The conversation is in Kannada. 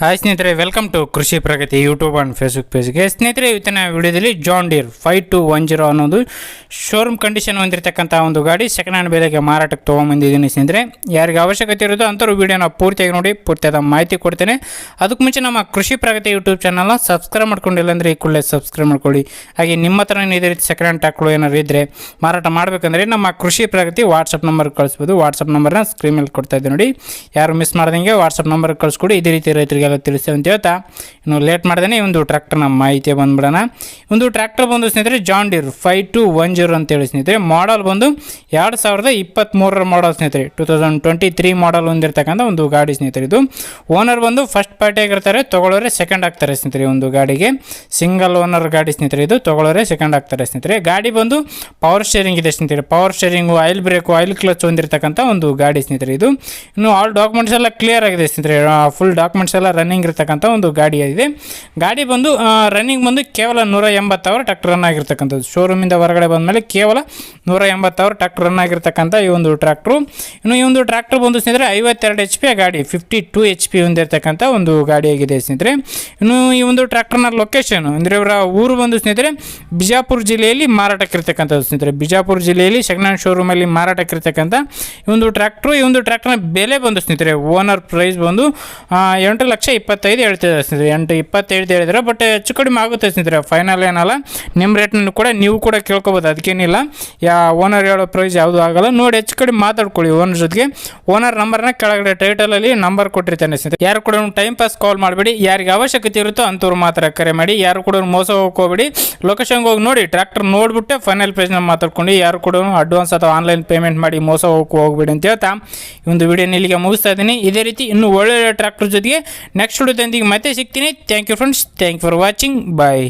ಹಾಯ್ ಸ್ನೇಹಿತರೆ welcome to Krishi Pragati YouTube and Facebook ಪೇಜ್ಗೆ ಸ್ನೇಹಿತರೆ, ಇವತ್ತಿನ ವಿಡಿಯೋದಲ್ಲಿ John Deere five two one zero ಅನ್ನೋದು ಶೋರೂಮ್ ಕಂಡೀಷನ್ ಹೊಂದಿರತಕ್ಕಂಥ ಒಂದು ಗಾಡಿ ಸೆಕೆಂಡ್ ಹ್ಯಾಂಡ್ ಬೆಲೆಗೆ ಮಾರಾಟಕ್ಕೆ ತೊಗೊಂಬಂದಿದ್ದೀನಿ ಸ್ನೇಹಿತರೆ. ಯಾರಿಗೆ ಅವಶ್ಯಕತೆ ಇರೋದು ಅಂಥವ್ರು ವಿಡಿಯೋನ ಪೂರ್ತಿಯಾಗಿ ನೋಡಿ, ಪೂರ್ತಿಯಾದ ಮಾಹಿತಿ ಕೊಡ್ತೇನೆ. ಅದಕ್ಕೆ ಮುಂಚೆ ನಮ್ಮ ಕೃಷಿ ಪ್ರಗತಿ ಯೂಟ್ಯೂಬ್ ಚಾನಲ್ನ ಸಬ್ಸ್ಕ್ರೈಬ್ ಮಾಡ್ಕೊಂಡಿಲ್ಲ ಅಂದರೆ ಈ ಕೂಡಲೇ ಸಬ್ಸ್ಕ್ರೈಬ್ ಮಾಡ್ಕೊಳ್ಳಿ. ಹಾಗೆ ನಿಮ್ಮ ಹತ್ರ ಇದೇ ರೀತಿ ಸೆಕೆಂಡ್ ಹ್ಯಾಂಡ್ ಟ್ಯಾಕ್ಗಳು ಏನಾದ್ರು ಇದ್ದರೆ ಮಾರಾಟ ಮಾಡಬೇಕಂದ್ರೆ ನಮ್ಮ ಕೃಷಿ ಪ್ರಗತಿ ವಾಟ್ಸಪ್ ನಂಬರ್ ಕಳಿಸ್ಬೋದು. ವಾಟ್ಸಪ್ ನಂಬರ್ನ ಸ್ಕ್ರೀನ್ ಮೇಲೆ ಕೊಡ್ತಾ ಇದ್ದೀವಿ ನೋಡಿ. ಯಾರು ಮಿಸ್ ಮಾಡ್ದಂಗೆ ವಾಟ್ಸಪ್ ನಂಬರ್ ಕಳಿಸ್ಕೊಡಿ. ಇದೇ ರೀತಿ ರೈತರಿಗೆಲ್ಲ ತಿಳಿಸ್ತೇವೆ ಅಂತ ಹೇಳ್ತಾ. ಇನ್ನು ಲೇಟ್ ಮಾಡ್ದೇ ಈ ಒಂದು ಟ್ರ್ಯಾಕ್ಟರ್ನ ಮಾಹಿತಿ ಬಂದ್ಬಿಡೋಣ. ಒಂದು ಟ್ರ್ಯಾಕ್ಟರ್ ಬಂದು ಸ್ನೇಹಿತರೆ John Deere five two one zero ಅಂತೇಳಿ ಸ್ನೇಹಿತರೆ ಮಾಡಲ್ ಬಂದು ಎರಡು ಸಾವಿರದ ಇಪ್ಪತ್ತ್ಮೂರರ ಮಾಡಲ್ ಸ್ನೇಹಿತರೆ. Two thousand twenty three model ಹೊಂದಿರತಕ್ಕಂಥ ಒಂದು ಗಾಡಿ ಸ್ನೇಹಿತರೆ ಇದು. ಓನರ್ ಬಂದು ಫಸ್ಟ್ ಪಾರ್ಟಿ ಆಗಿರ್ತಾರೆ, ತೊಗೊಳ್ಳೋರೆ ಸೆಕೆಂಡ್ ಆಗ್ತಾರೆ ಸ್ನೇಹಿತರೆ ಒಂದು ಗಾಡಿಗೆ. ಸಿಂಗಲ್ ಓನರ್ ಗಾಡಿ ಸ್ನೇಹಿತರೆ ಇದು ತೊಗೊಳೋರೆ ಸೆಕೆಂಡ್ ಆಗ್ತಾರೆ ಸ್ನೇಹಿತರೆ. ಗಾಡಿ ಬಂದು ಪವರ್ ಶೇರಿಂಗ್ ಇದೆ ಸ್ನೇಹಿತರೆ. Power steering oil brake oil clutch ಹೊಂದಿರತಕ್ಕಂಥ ಒಂದು ಗಾಡಿ ಸ್ನೇಹಿತರೆ ಇದು. ಇನ್ನು ಆಲ್ ಡಾಕ್ಯುಮೆಂಟ್ಸ್ ಎಲ್ಲ ಕ್ಲಿಯರ್ ಆಗಿದೆ ಸ್ನೇಹಿತರೆ. ಫುಲ್ ಡಾಕ್ಯುಮೆಂಟ್ಸ್ ಎಲ್ಲ ರನ್ನಿಂಗ್ ಇರ್ತಕ್ಕಂಥ ಒಂದು ಗಾಡಿ ಇದೆ. ಗಾಡಿ ಬಂದು ರನ್ನಿಂಗ್ ಬಂದು ಕೇವಲ ನೂರ ಎಂಬತ್ತು ಅವರ್ ಟ್ರ್ಯಾಕ್ಟರ್ ರನ್ ಆಗಿರ್ತಕ್ಕಂಥದ್ದು ಶೋರೂಮಿಂದ ಹೊರಗಡೆ ಬಂದಮೇಲೆ ಕೇವಲ ನೂರ ಎಂಬತ್ತು ಅವರ್ ಟ್ರ್ಯಾಕ್ಟರ್ ರನ್ ಆಗಿರ್ತಕ್ಕಂಥ ಈ ಒಂದು ಟ್ರ್ಯಾಕ್ಟ್ರು ಇನ್ನು ಈ ಒಂದು ಟ್ರ್ಯಾಕ್ಟರ್ ಬಂದು ಸ್ನೇಹಿತರೆ, ಐವತ್ತೆರಡು ಎಚ್ ಪಿ ಗಾಡಿ ಫಿಫ್ಟಿ ಟು ಎಚ್ ಪಿ ಹೊಂದಿರತಕ್ಕಂಥ ಒಂದು ಗಾಡಿಯಾಗಿದೆ ಸ್ನೇಹಿತರೆ. ಇನ್ನು ಈ ಒಂದು ಟ್ರ್ಯಾಕ್ಟರ್ನ ಲೊಕೇಶನ್ ಅಂದರೆ ಇವರ ಊರು ಬಂದು ಸ್ನೇಹಿತರೆ, ಬಿಜಾಪುರ ಜಿಲ್ಲೆಯಲ್ಲಿ ಮಾರಾಟಕ್ಕಿರ್ತಕ್ಕಂಥದ್ದು ಸ್ನೇಹಿತರೆ. ಬಿಜಾಪುರ ಜಿಲ್ಲೆಯಲ್ಲಿ ಹ್ಯಾಂಡ್ ಶೋರೂಮಲ್ಲಿ ಮಾರಾಟಕ್ಕಿರ್ತಕ್ಕಂಥ ಈ ಒಂದು ಟ್ರ್ಯಾಕ್ಟ್ರು ಈ ಒಂದು ಟ್ರ್ಯಾಕ್ಟರ್ನ ಬೆಲೆ ಬಂದು ಸ್ನೇಹಿತರೆ ಓನರ್ ಪ್ರೈಸ್ ಬಂದು ಎಂಟು ಲಕ್ಷ ಇಪ್ಪತ್ತೈದು ಹೇಳ್ತಿದ್ದಾರೆ ಸ್ನೇಹಿತರೆ. ಎಂಟು ಇಪ್ಪತ್ತೈದು ಹೇಳಿದ್ರೆ ಬಟ್ ಹೆಚ್ಚು ಕಡಿಮೆ ಆಗುತ್ತೆ ಸ್ನೇಹಿತರೆ. ಫೈನಲ್ ಏನಲ್ಲ? ನಿಮ್ಮ ರೇಟ್ನೂ ಕೂಡ ನೀವು ಕೂಡ ಕೇಳ್ಕೊಬೋದು. ಅದಕ್ಕೇನಿಲ್ಲ. ಯಾ ಓನರ್ ಹೇಳೋ ಪ್ರೈಸ್ ಯಾವುದು ಆಗಲ್ಲ. ನೋಡಿ, ಹೆಚ್ಚು ಕಡಿಮೆ ಮಾತಾಡ್ಕೊಳ್ಳಿ ಓನರ್ ಜೊತೆಗೆ. ಓನರ್ ನಂಬರ್ನ ಕೆಳಗಡೆ ಟೈಟಲಲ್ಲಿ ನಂಬರ್ ಕೊಟ್ಟಿರ್ತೇನೆ ಸ್ನೇಹಿತರೆ. ಯಾರು ಕೂಡ ಟೈಮ್ ಪಾಸ್ ಕಾಲ್ ಮಾಡಬೇಡಿ. ಯಾರಿಗೆ ಅವಶ್ಯಕತೆ ಇರುತ್ತೋ ಅಂಥವ್ರು ಮಾತ್ರ ಕರೆ ಮಾಡಿ. ಯಾರು ಕೂಡ ಮೋಸ ಹೋಗ್ಕೋಬೇಡಿ ಲೊಕೇಶನ್ಗೆ ಹೋಗಿ ನೋಡಿ ಟ್ರ್ಯಾಕ್ಟರ್ ನೋಡಿಬಿಟ್ಟೆ ಫೈನಲ್ ಪ್ರೈಸ್ನ ಮಾತಾಡ್ಕೊಂಡು, ಯಾರು ಕೂಡ ಅಡ್ವಾನ್ಸ್ ಅಥವಾ ಆನ್ಲೈನ್ ಪೇಮೆಂಟ್ ಮಾಡಿ ಮೋಸ ಹೋಗಕ್ಕೆ ಹೋಗ್ಬೇಡಿ ಅಂತ ಹೇಳ್ತಾ. ಈ ಒಂದು ವಿಡಿಯೋನ ಇಲ್ಲಿಗೆ ಮುಗಿಸ್ತಾ ಇದ್ದೀನಿ. ಇದೇ ರೀತಿ ಇನ್ನೂ ಒಳ್ಳೊಳ್ಳೆ ಟ್ರ್ಯಾಕ್ಟರ್ ಜೊತೆಗೆ ನೆಕ್ಸ್ಟ್ ವಿಡಿಯೋದೊಂದಿಗೆ ಮತ್ತೆ ಸಿಗ್ತೀನಿ thank you friends thank for watching bye